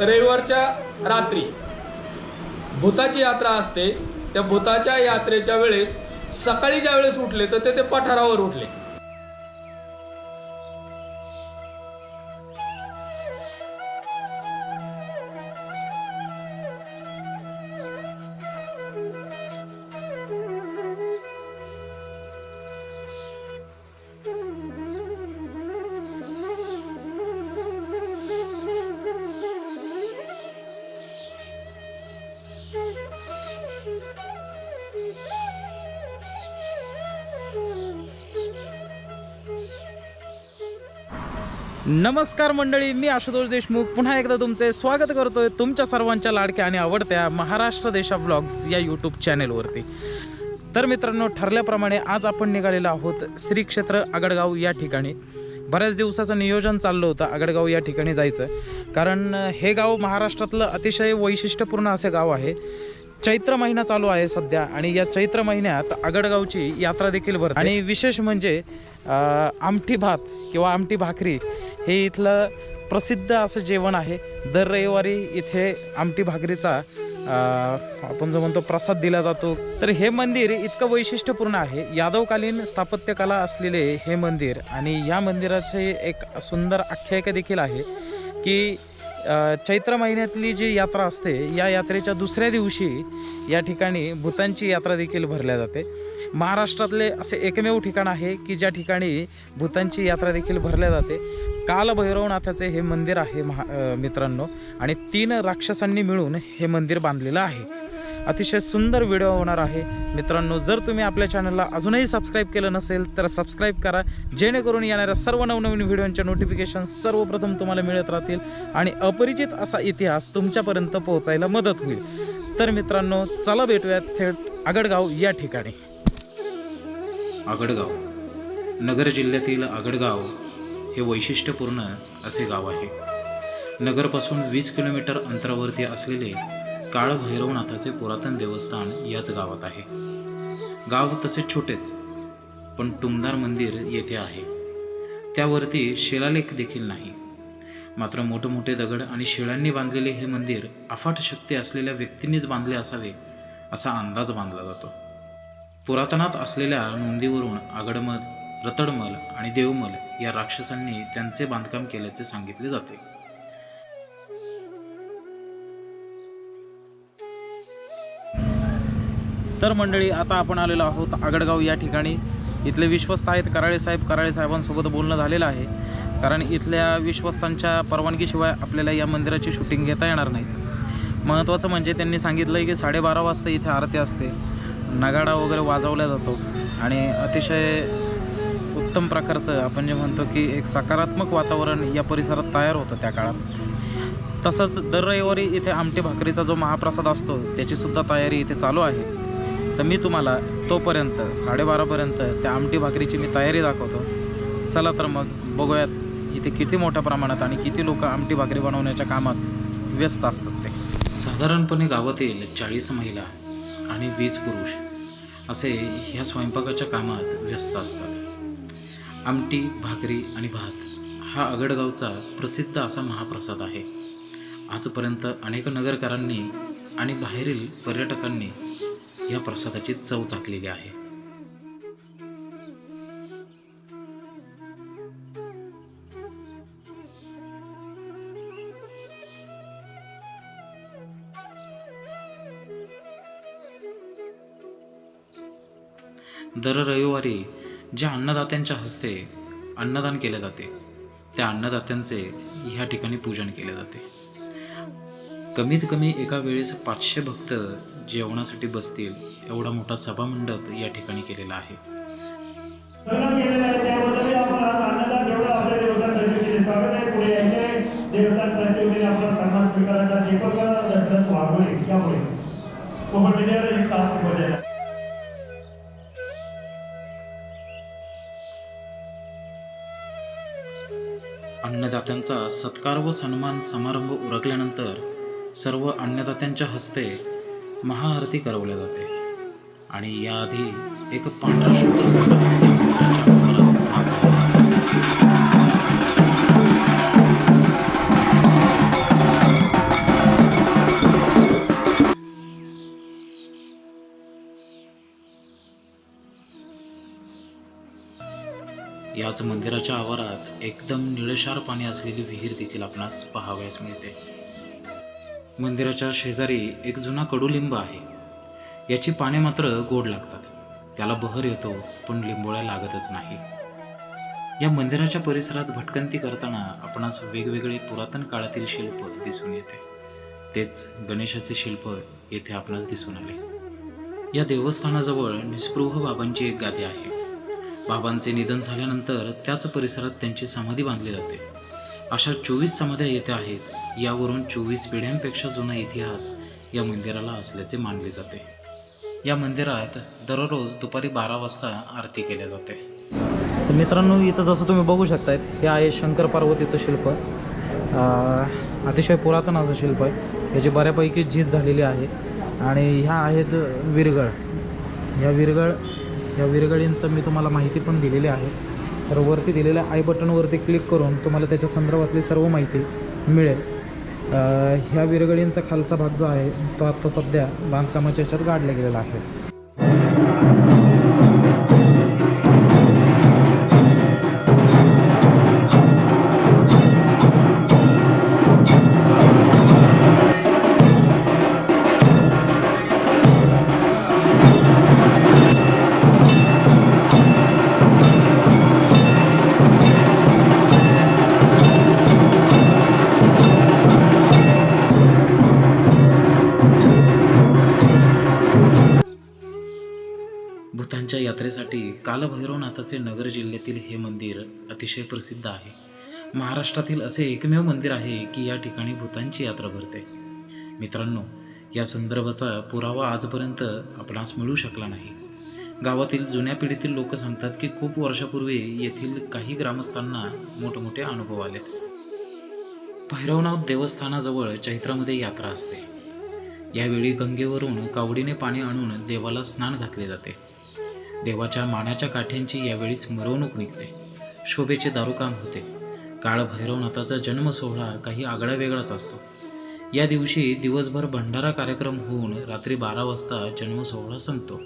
रविवारच्या रात्री. भूताची यात्रा असते. त्या भूताच्या यात्रेच्या वेळेस सकाळी ज्या वेळेस उठले तर ते ते पठारावर उठले. नमस्कार मंडळी मी आशुतोष देशमुख. पुन्हा एकदा तुमचे स्वागत करतोय तुमच्या सर्वांच्या लाडक्या आणि आवडत्या महाराष्ट्र देशा ब्लॉग्स या यूट्यूब चॅनेलवरती तर मित्रांनो ठरल्याप्रमाणे आज आपण निघालेलो आहोत श्री क्षेत्र आगडगाव या ठिकाणी. बऱ्याच दिवसाचं नियोजन चाललं होतं आगडगाव या ठिकाणी जायचं. कारण हे गाव महाराष्ट्रातलं अतिशय वैशिष्ट्यपूर्ण असे गाव आहे. चैत्र महिना चालू आहे सध्या आणि या चैत्र महिन्यात आगडगावची यात्रा देखील भरते. आणि विशेष म्हणजे आमटी आमठी भात किंवा आमटी भाकरी हे इथलं प्रसिद्ध असं जेवण आहे. दर रविवारी इथे आमटी भाकरीचा आपण जो म्हणतो प्रसाद दिला जातो. तर हे मंदिर इतकं वैशिष्ट्यपूर्ण आहे. यादवकालीन स्थापत्यकला असलेले हे मंदिर आणि या मंदिराचे एक सुंदर आख्यायिका देखील आहे की चैत्र महिन्यातली जी यात्रा असते या यात्रेच्या दुसऱ्या दिवशी या ठिकाणी भूतांची यात्रा देखील भरल्या जाते. महाराष्ट्रातले असे एकमेव ठिकाण आहे की ज्या ठिकाणी भूतांची यात्रा देखील भरल्या जाते. कालभैरवनाथाचे हे मंदिर आहे महा मित्रांनो आणि तीन राक्षसांनी मिळून हे मंदिर बांधलेलं आहे. अतिशय सुंदर व्हिडिओ होणार आहे. मित्रांनो जर तुम्ही आपल्या चॅनलला अजूनही सबस्क्राईब केलं नसेल तर सबस्क्राईब करा. जेणेकरून येणाऱ्या सर्व नवनवीन व्हिडिओंच्या नोटिफिकेशन सर्वप्रथम तुम्हाला मिळत राहतील आणि अपरिचित असा इतिहास तुमच्यापर्यंत पोहोचायला मदत होईल. तर मित्रांनो चला भेटूयात थेट आगडगाव या ठिकाणी. आगडगाव. नगर जिल्ह्यातील आगडगाव हे वैशिष्ट्यपूर्ण असे गाव आहे. नगरपासून वीस किलोमीटर अंतरावरती असलेले काळभैरवनाथाचे पुरातन देवस्थान याच गावात आहे. गाव तसे छोटेच पण टुमदार मंदिर येथे आहे. त्यावरती शिलालेख देखील नाही. मात्र मोठमोठे दगड आणि शिळांनी बांधलेले हे मंदिर अफाट शक्ती असलेल्या व्यक्तींनीच बांधले असावे असा अंदाज बांधला जातो. पुरातनात असलेल्या नोंदीवरून आगडमल रतडमल आणि देवमल या राक्षसांनी त्यांचे बांधकाम केल्याचे सांगितले जाते. तर मंडळी आता आपण आलेलो आहोत आगडगाव या ठिकाणी. इथले विश्वस्त आहेत कराळे साहेब. कराळे साहेबांसोबत बोलणं झालेलं आहे. कारण इथल्या विश्वस्तांच्या परवानगीशिवाय आपल्याला या मंदिराची शूटिंग घेता येणार नाही. महत्त्वाचं म्हणजे त्यांनी सांगितलं आहे की साडेबारा वाजता इथे आरती असते. नगाडा वगैरे वाजवला जातो. आणि अतिशय उत्तम प्रकारचं आपण जे म्हणतो की एक सकारात्मक वातावरण या परिसरात तयार होतं त्या काळात. तसंच दर रविवारी इथे आमटी भाकरीचा जो महाप्रसाद असतो त्याचीसुद्धा तयारी इथे चालू आहे. तर मी तुम्हाला तोपर्यंत साडेबारापर्यंत त्या आमटी भाकरीची मी तयारी दाखवतो. चला तर मग बघूयात इथे किती मोठ्या प्रमाणात आणि किती लोक आमटी भाकरी बनवण्याच्या कामात व्यस्त असतात ते. साधारणपणे गावातील चाळीस महिला आणि वीस पुरुष असे ह्या स्वयंपाकाच्या कामात व्यस्त असतात. आमटी भाकरी आणि भात हा आगडगावचा प्रसिद्ध असा महाप्रसाद आहे. आजपर्यंत अनेक नगरकरांनी आणि बाहेरील पर्यटकांनी या प्रसादाची चव चाकलेली आहे. दर रविवारी ज्या अन्नदात्यांच्या हस्ते अन्नदान केले जाते त्या अन्नदात्यांचे ह्या ठिकाणी पूजन केले जाते. कमीत कमी एका वेळेस पाचशे भक्त जेवणासाठी बसतील एवढा मोठा सभामंडप या ठिकाणी केलेला आहे. अन्नदात्यांचा सत्कार व सन्मान समारंभ उरकल्यानंतर सर्व अन्नदात्यांच्या हस्ते महाआरती करवल्या जाते. आणि याआधी एक पांढरा शुद्ध याच मंदिराच्या आवारात एकदम निळेशार पाणी असलेली विहीर देखील आपणास पाहावयास मिळते. मंदिराच्या शेजारी एक जुना कडुलिंब आहे. याची पाने मात्र गोड लागतात. त्याला बहर येतो पण लिंबोळ्या लागतच नाही. या मंदिराच्या परिसरात भटकंती करताना आपणास वेगवेगळे पुरातन काळातील शिल्प दिसून येते. तेच गणेशाचे शिल्प येथे आपणास दिसून आले. या देवस्थानाजवळ निस्पृह बाबांची एक गादी आहे. बाबांचे निधन झाल्यानंतर त्याच परिसरात त्यांची समाधी बांधली जाते. अशा चोवीस समाध्या येथे आहेत यावरून चोवीस पिढ्यांपेक्षा जुना इतिहास या मंदिराला असल्याचे मानले जाते. या मंदिरात दररोज दुपारी बारा वाजता आरती केल्या जाते. तर मित्रांनो इथं जसं तुम्ही बघू शकतायत हे आहे शंकर पार्वतीचं शिल्प. अतिशय पुरातन असं शिल्प आहे. याची बऱ्यापैकी झीज झालेली आहे. आणि ह्या आहेत विरगळ. ह्या विरगळ या विरगळींचं मी तुम्हाला माहिती पण दिलेली आहे. तर वरती दिलेल्या आय बटनवरती क्लिक करून तुम्हाला त्याच्या संदर्भातली सर्व माहिती मिळेल. ह्या विरगळींचा खालचा भाग जो आहे तो आत्ता सध्या बांधकामाच्या ह्याच्यात गाडला गेलेला आहे. कालभैरवनाथाचे नगर जिल्ह्यातील हे मंदिर अतिशय प्रसिद्ध आहे. महाराष्ट्रातील असे एकमेव मंदिर आहे की या ठिकाणी भूतांची यात्रा भरते. मित्रांनो या संदर्भाचा पुरावा आजपर्यंत आपणास मिळू शकला नाही. गावातील जुन्या पिढीतील लोक सांगतात की खूप वर्षापूर्वी येथील काही ग्रामस्थांना मोठमोठे अनुभव आलेत. भैरवनाथ देवस्थानाजवळ चैत्रामध्ये यात्रा असते. यावेळी गंगेवरून कावडीने पाणी आणून देवाला स्नान घातले जाते. देवाच्या मानाच्या काठ्यांची यावेळी मिरवणूक निघते. शोभेचे दारुकाम होते. काळ भैरवनाथाचा जन्म सोहळा काही आगळा वेगळाच असतो. या दिवशी दिवसभर भंडारा कार्यक्रम होऊन रात्री बारा वाजता जन्मसोहळा संपतो.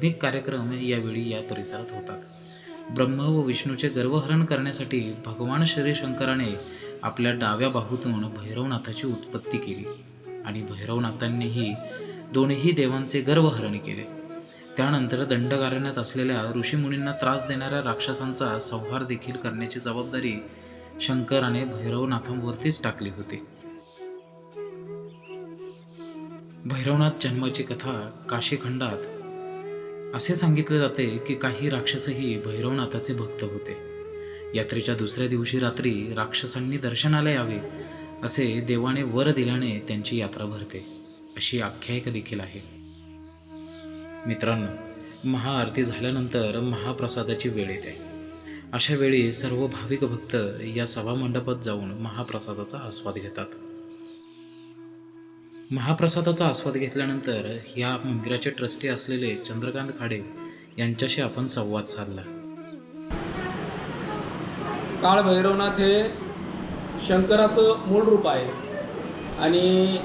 धार्मिक कार्यक्रम यावेळी या परिसरात होतात. ब्रह्म व विष्णूचे गर्वहरण करण्यासाठी भगवान श्री शंकराने आपल्या डाव्या बाहूतून भैरवनाथाची उत्पत्ती केली आणि भैरवनाथांनीही दोन्ही देवांचे गर्वहरण केले. त्यानंतर दंडकारण्यात असलेल्या ऋषीमुनींना त्रास देणाऱ्या राक्षसांचा संहार देखील करण्याची जबाबदारी शंकराने भैरवनाथांवरतीच टाकली होती. भैरवनाथ जन्माची कथा काशीखंडात असे सांगितले जाते की काही राक्षसही भैरवनाथाचे भक्त होते. यात्रेच्या दुसऱ्या दिवशी रात्री राक्षसांनी दर्शनाला यावे असे देवाने वर दिल्याने त्यांची यात्रा भरते अशी आख्यायिका देखील आहे. मित्रांनो महाआरती झाल्यानंतर महाप्रसादाची वेळ येते. अशा वेळी सर्व भाविक भक्त या सभामंडपात जाऊन महाप्रसादाचा आस्वाद घेतात. महाप्रसादाचा आस्वाद घेतल्यानंतर या मंदिराचे ट्रस्टी असलेले चंद्रकांत खाडे यांच्याशी आपण संवाद साधला. काळ भैरवनाथ हे शंकराचं मूळ रूप आहे आणि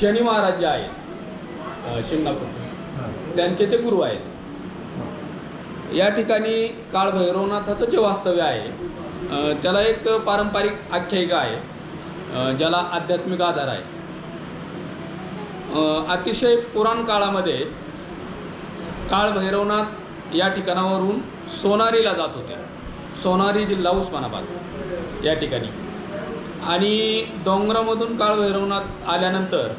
शनी महाराज जे आहेत शिंगणापूरचे त्यांचे ते गुरु आहेत. या ठिकाणी काळ भैरवनाथाचं जे वास्तव्य आहे त्याला एक पारंपरिक आख्यायिका आहे ज्याला आध्यात्मिक आधार आहे. अतिशय पुराण काळामध्ये काळभैरवनाथ या ठिकाणावरून सोनारीला जात होत्या. सोनारी जिल्हा उस्मानाबाद या ठिकाणी. आणि डोंगरामधून काळभैरवनाथ आल्यानंतर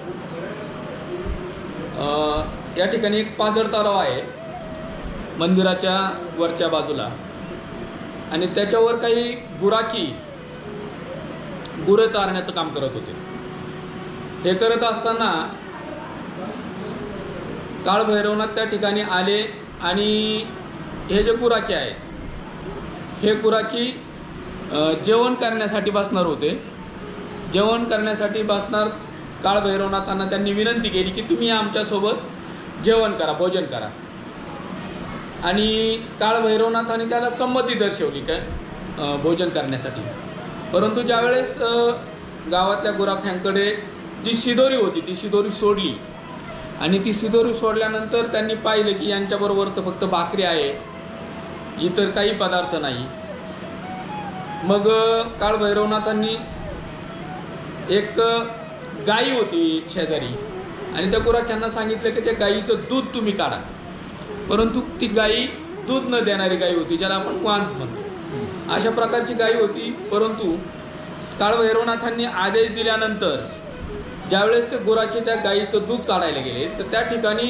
या ठिकाणी एक पाझर तलाव आहे मंदिराच्या वरच्या बाजूला. आणि त्याच्यावर काही गुराखी गुरं चारण्याचं काम करत होते. हे करत असताना काळभैरवनाथ त्या ठिकाणी आले आणि हे जे गुराखी आहेत हे गुराखी जेवण करण्यासाठी बसणार होते. जेवण करण्यासाठी बसणार काळभैरवनाथांना त्यांनी विनंती केली की तुम्ही आमच्यासोबत जेवण करा भोजन करा. आणि काळभैरवनाथांनी त्याला संमती दर्शवली काय? भोजन करण्यासाठी. परंतु ज्यावेळेस गावातल्या गुराख्यांकडे जी शिदोरी होती ती शिदोरी सोडली आणि ती सिदोरी सोडल्यानंतर त्यांनी पाहिलं की यांच्याबरोबर तर फक्त भाकरी आहे. इतर काही पदार्थ नाही. मग काळभैरवनाथांनी काळ भैरवनाथांनी एक गाई होती शेजारी. आणि त्या गुराख्यांना सांगितलं की त्या गाईचं दूध तुम्ही काढा. परंतु ती गाई दूध न देणारी गाई होती ज्याला आपण वांज म्हणतो. अशा प्रकारची गाई होती परंतु काळभैरवनाथांनी आदेश दिल्यानंतर ज्यावेळेस ते गुराखी त्या गाईचं दूध काढायला गेले तर त्या ठिकाणी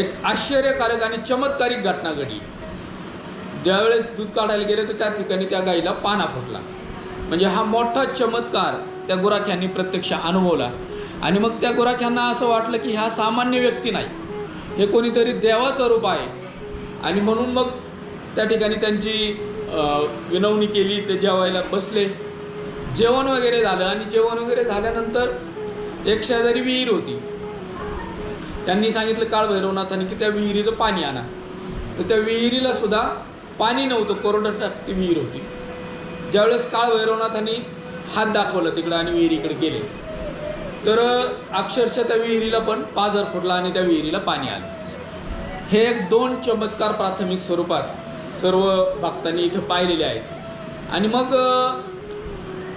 एक आश्चर्यकारक आणि चमत्कारिक घटना घडली. ज्यावेळेस दूध काढायला गेले तर त्या ठिकाणी त्या गाईला पाना फुटला. म्हणजे हा मोठा चमत्कार त्या गुराख्यांनी प्रत्यक्ष अनुभवला. आणि मग त्या गुराख्यांना असं वाटलं की हा सामान्य व्यक्ती नाही. हे कोणीतरी देवाचं रूप आहे. आणि म्हणून मग त्या ठिकाणी त्यांची विनवणी केली ते जेवायला बसले. जेवण वगैरे झालं आणि जेवण वगैरे झाल्यानंतर एक शेजारी विहीर होती. त्यांनी सांगितलं काळ भैरवनाथांनी की त्या विहिरीचं पाणी आणा. तर त्या विहिरीला सुद्धा पाणी नव्हतं कोरडं ती विहीर होती. ज्यावेळेस काळ भैरवनाथांनी हात दाखवला तिकडं आणि विहिरीकडे गेले तर अक्षरशः त्या विहिरीला पण पाझर फुटला आणि त्या विहिरीला पाणी आलं. हे एक दोन चमत्कार प्राथमिक स्वरूपात सर्व भक्तांनी इथं पाहिलेले आहेत. आणि मग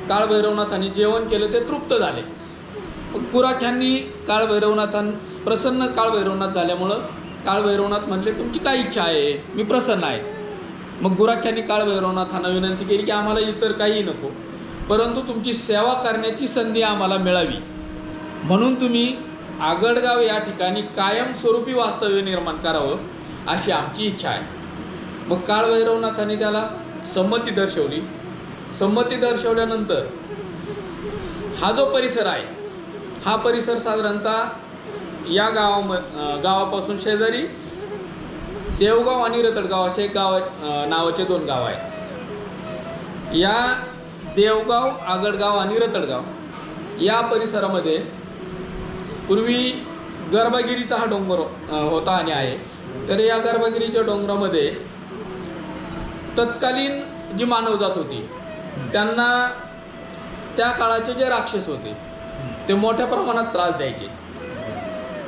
काळभैरवनाथांनी जेवण केलं ते तृप्त झाले. मग पुराख्यांनी काळभैरवनाथां प्रसन्न काळभैरवनाथ झाल्यामुळं काळभैरवनाथ म्हणले तुमची काय इच्छा आहे? मी प्रसन्न आहे. मग गुराख्यांनी काळभैरवनाथांना विनंती केली की आम्हाला इतर काही नको परंतु तुमची सेवा करण्याची संधी आम्हाला मिळावी. म्हणून तुम्ही आगडगाव या ठिकाणी कायमस्वरूपी वास्तव्य निर्माण करावं अशी आमची इच्छा आहे. मग काळभैरवनाथांनी त्याला संमती दर्शवली. संमती दर्शवल्यानंतर हा जो परिसर आहे हा परिसर साधारणतः या गावाम गावापासून शेजारी देवगाव आणि रतडगाव असे एक गाव नावाचे दोन गाव आहेत. या देवगाव आगडगाव आणि रतडगाव या परिसरामध्ये पूर्वी गर्भगिरीचा हा डोंगर होता आणि आहे. तर या गर्भगिरीच्या डोंगरामध्ये तत्कालीन जी मानवजात होती त्यांना त्या काळाचे जे राक्षस होते ते मोठ्या प्रमाणात त्रास द्यायचे.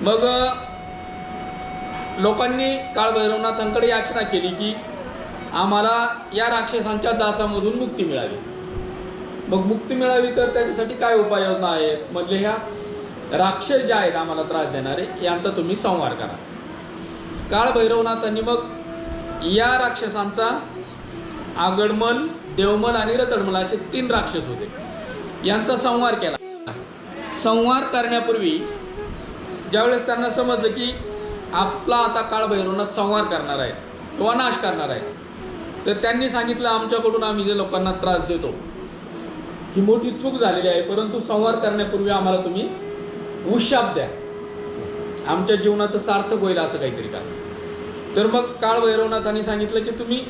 मग लोकांनी काळ भैरवनाथांकडे याचना केली की आम्हाला या राक्षसांच्या जाचामधून मुक्ती मिळावी. मग मुक्ती मिळावी तर त्याच्यासाठी काय उपाययोजना आहेत? म्हणजे ह्या राक्षस ज्या आहेत आम्हाला त्रास देणारे यांचा तुम्ही संवार करा. काळ भैरवनाथांनी मग या राक्षसांचा आगडमल देवमल आणि रतडमल असे तीन राक्षस होते. यांचा संहार केला. संहार करण्यापूर्वी ज्यावेळेस त्यांना समजलं की आपला आता काळभैरवनाथ संवार संहार करणार आहे किंवा नाश करणार आहे तर त्यांनी सांगितलं आमच्याकडून आम्ही जे लोकांना त्रास देतो ही मोठी चूक झालेली आहे परंतु संहार करण्यापूर्वी आम्हाला तुम्ही उशाप द्या. आमच्या जीवनाचं सार्थक होईल असं काहीतरी का तर मग काळ भैरवनाथांनी सांगितलं की तुम्ही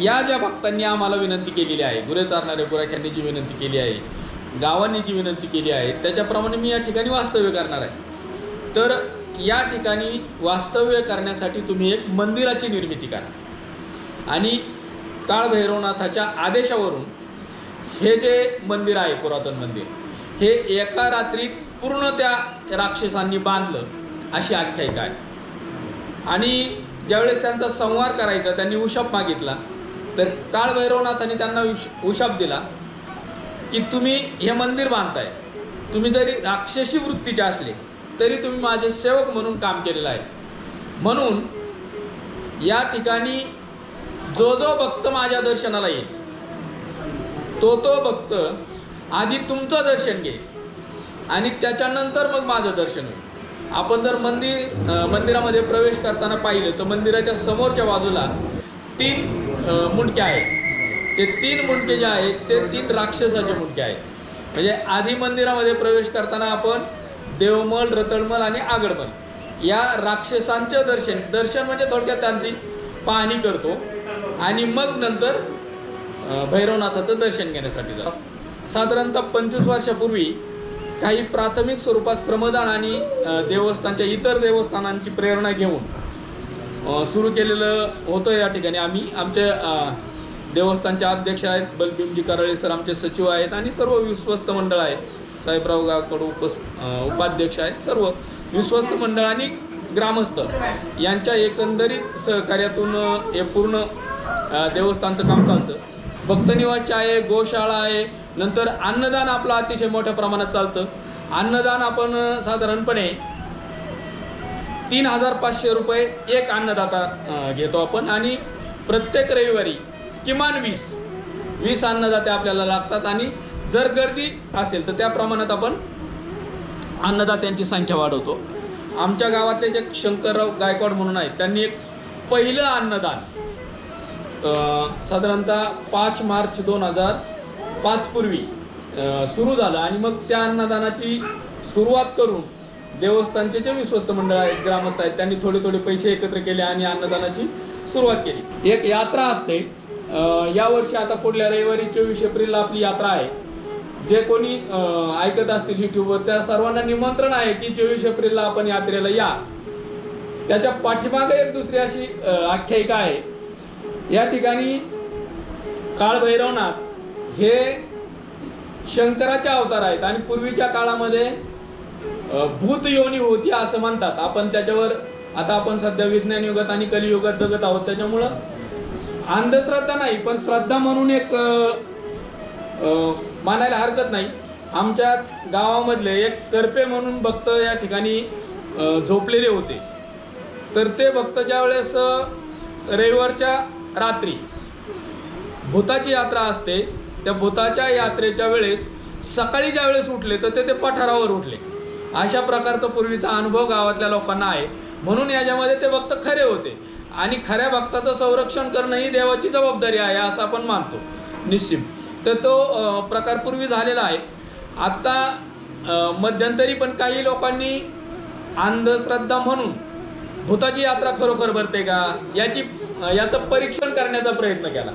या ज्या भक्तांनी आम्हाला विनंती केलेली आहे गुरे चारणारे गुराख्यांनी जी विनंती केली आहे गावांनी जी विनंती केली आहे त्याच्याप्रमाणे मी या ठिकाणी वास्तव्य करणार आहे. तर या ठिकाणी वास्तव्य करण्यासाठी तुम्ही एक मंदिराची निर्मिती करा. आणि काळभैरवनाथाच्या आदेशावरून हे जे मंदिर आहे पुरातन मंदिर हे एका रात्रीत पूर्ण त्या राक्षसांनी बांधलं अशी आख्यायिका आहे. आणि ज्यावेळेस त्यांचा संवार करायचा त्यांनी उशाप मागितला तर काळभैरवनाथांनी त्यांना उशाप दिला की तुम्ही हे मंदिर बांधताय. तुम्ही जरी राक्षसी वृत्तीचे असले तरी तुम्ही माझे सेवक म्हणून काम केलेलं आहे. म्हणून या ठिकाणी जो जो भक्त माझ्या दर्शनाला येईल तो तो भक्त आधी तुमचं दर्शन घे आणि त्याच्यानंतर मग माझं दर्शन होईल. आपण जर मंदिर मंदिरामध्ये प्रवेश करताना पाहिलं तर मंदिराच्या समोरच्या बाजूला तीन मुंडके आहेत. ते तीन मुंडके जे आहेत ते तीन राक्षसाचे मुंडके आहेत. म्हणजे आधी मंदिरामध्ये प्रवेश करताना आपण देवमल रतळमल आणि आगडमल या राक्षसांचं दर्शन दर्शन म्हणजे थोडक्यात त्यांची पाहणी करतो. आणि मग नंतर भैरवनाथाचं दर्शन घेण्यासाठी जातो. साधारणतः पंचवीस वर्षापूर्वी काही प्राथमिक स्वरूपात श्रमदान आणि देवस्थानच्या इतर देवस्थानांची प्रेरणा घेऊन सुरू केलेलं होतं या ठिकाणी. आम्ही आमचे देवस्थानच्या देवस्थानचे अध्यक्ष आहेत बलभीमजी कराळे सर आमचे सचिव आहेत आणि सर्व विश्वस्त मंडळ आहे. साहेबराव गावकड उपस उपाध्यक्ष आहेत सर्व. विश्वस्त मंडळ आणि ग्रामस्थ यांच्या एकंदरीत सहकार्यातून हे पूर्ण देवस्थानचं काम चालतं. भक्तनिवासचे आहे गोशाळा आहे नंतर अन्नदान आपलं अतिशय मोठ्या प्रमाणात चालतं. अन्नदान आपण साधारणपणे तीन हजार पाचशे रुपये एक अन्नदाता घेतो आपण. आणि प्रत्येक रविवारी किमान वीस वीस अन्नदाते आपल्याला लागतात. आणि जर गर्दी असेल तर त्या प्रमाणात आपण अन्नदात्यांची संख्या वाढवतो. आमच्या गावातले जे शंकरराव गायकवाड म्हणून आहेत त्यांनी एक पहिलं अन्नदान साधारणतः पाच मार्च दोन हजार पाचपूर्वी सुरू झालं. आणि मग त्या अन्नदानाची सुरुवात करून देवस्थानचे जे विश्वस्त मंडळ आहेत ग्रामस्थ आहेत त्यांनी थोडे थोडे पैसे एकत्र केले आणि अन्नदानाची सुरुवात केली. एक यात्रा असते. यावर्षी आता पुढल्या रविवारी चोवीस एप्रिलला आपली यात्रा आहे. जे कोणी ऐकत असतील युट्यूबवर त्या सर्वांना निमंत्रण आहे की चोवीस एप्रिलला आपण यात्रेला या. त्याच्या पाठीमागे एक दुसरी अशी आख्यायिका आहे. या ठिकाणी काळभैरवनाथ हे शंकराचे अवतार आहेत आणि पूर्वीच्या काळामध्ये भूत योनी होती असं म्हणतात. आपण त्याच्यावर आता आपण सध्या विज्ञान युगात आणि कलियुगात जगत आहोत. त्याच्यामुळं अंधश्रद्धा नाही पण श्रद्धा म्हणून एक मानायला हरकत नाही. आमच्या गावामधले एक करपे म्हणून भक्त या ठिकाणी झोपलेले होते. तर ते भक्त ज्या वेळेस रविवारच्या रात्री भूताची यात्रा असते त्या भूताच्या यात्रेच्या वेळेस सकाळी ज्या वेळेस उठले तर ते ते पठारावर उठले. अशा प्रकारचा पूर्वीचा अनुभव गावातल्या लोकांना आहे. म्हणून याच्यामध्ये ते भक्त खरे होते. आणि खऱ्या भक्ताचं संरक्षण करणं ही देवाची जबाबदारी आहे असं आपण मानतो. निश्चित. तर तो प्रकार पूर्वी झालेला आहे. आत्ता मध्यंतरी पण काही लोकांनी अंधश्रद्धा म्हणून भूताची यात्रा खरोखर भरते का? याची याचं परीक्षण करण्याचा प्रयत्न केला.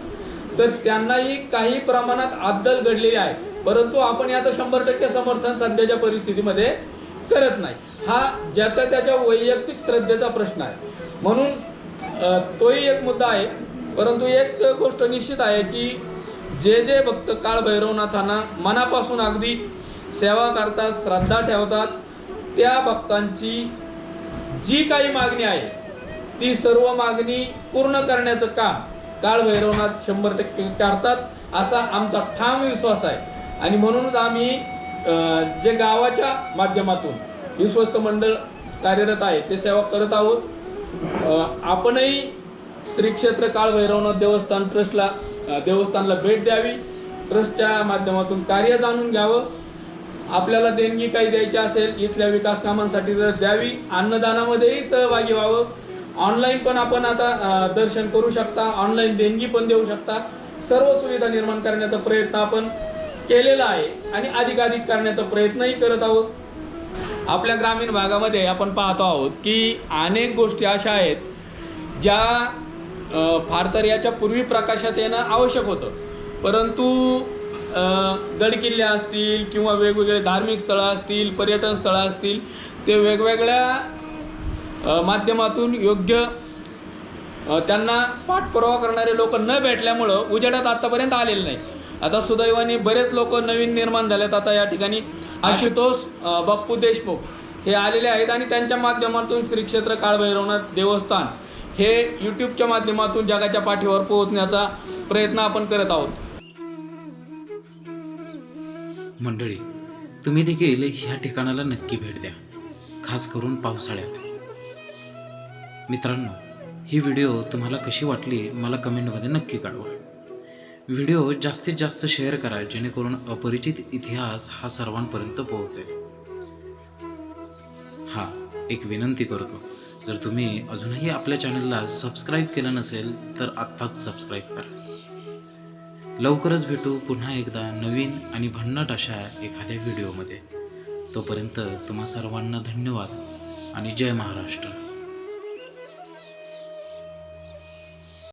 तर त्यांनाही काही प्रमाणात अद्दल घडलेली आहे. परंतु आपण याचं शंभर टक्के समर्थन सध्याच्या परिस्थितीमध्ये करत नाही. हा ज्याच्या त्याच्या वैयक्तिक श्रद्धेचा प्रश्न आहे. म्हणून तोही एक मुद्दा आहे. परंतु एक गोष्ट निश्चित आहे की जे जे भक्त काळ भैरवनाथांना मनापासून अगदी सेवा करतात श्रद्धा ठेवतात त्या भक्तांची जी काही मागणी आहे ती सर्व मागणी पूर्ण करण्याचं काम काळ भैरवनाथ शंभर टक्के करतात असा आमचा ठाम विश्वास आहे. आणि म्हणूनच आम्ही जे गावाच्या माध्यमातून विश्वस्त मंडळ कार्यरत आहे ते सेवा करत आहोत. आपणही श्री क्षेत्र काळ भैरवनाथ देवस्थान ट्रस्टला देवस्थानला भेट द्यावी. ट्रस्टच्या माध्यमातून कार्य जाणून घ्यावं. आपल्याला देणगी काही द्यायची असेल इथल्या विकास कामांसाठी जर द्यावी. अन्नदानामध्येही सहभागी व्हावं. ऑनलाईन पण आपण आता दर्शन करू शकता. ऑनलाईन देणगी पण देऊ शकता. सर्व सुविधा निर्माण करण्याचा प्रयत्न आपण केलेला आहे आणि अधिकाधिक करण्याचा प्रयत्नही करत आहोत. आपल्या ग्रामीण भागामध्ये आपण पाहतो आहोत की अनेक गोष्टी अशा आहेत ज्या फार तर याच्या पूर्वी प्रकाशात येणं आवश्यक होतं. परंतु गडकिल्ले असतील किंवा वेगवेगळे धार्मिक स्थळं असतील पर्यटन स्थळं असतील ते वेगवेगळ्या माध्यमातून योग्य त्यांना पाठपुरावा करणारे लोक न भेटल्यामुळं उजेडात आत्तापर्यंत आलेले नाही आता सुदैवाने बरेच लोक नवीन निर्माण झालेत आता या ठिकाणी. आशुतोष बाप्पू देशमुख हे आलेले आहेत आणि त्यांच्या माध्यमातून श्री क्षेत्र काळभैरवनाथ देवस्थान हे यूट्यूबच्या माध्यमातून जगाच्या पाठीवर पोहोचण्याचा प्रयत्न आपण करत आहोत. मंडळी तुम्ही देखील ह्या ठिकाणाला नक्की भेट द्या खास करून पावसाळ्यात. मित्रांनो ही व्हिडिओ तुम्हाला कशी वाटली मला कमेंटमध्ये नक्की कळवा. व्हिडिओ जास्तीत जास्त शेअर करा जेणेकरून अपरिचित इतिहास हा सर्वांपर्यंत पोहोचेल. हा एक विनंती करतो. जर तुम्ही अजूनही आपल्या चॅनलला सबस्क्राईब केलं नसेल तर आत्ताच सबस्क्राईब करा. लवकरच भेटू पुन्हा एकदा नवीन आणि भन्नाट अशा एखाद्या व्हिडिओमध्ये. तोपर्यंत तुम्हा सर्वांना धन्यवाद आणि जय महाराष्ट्र.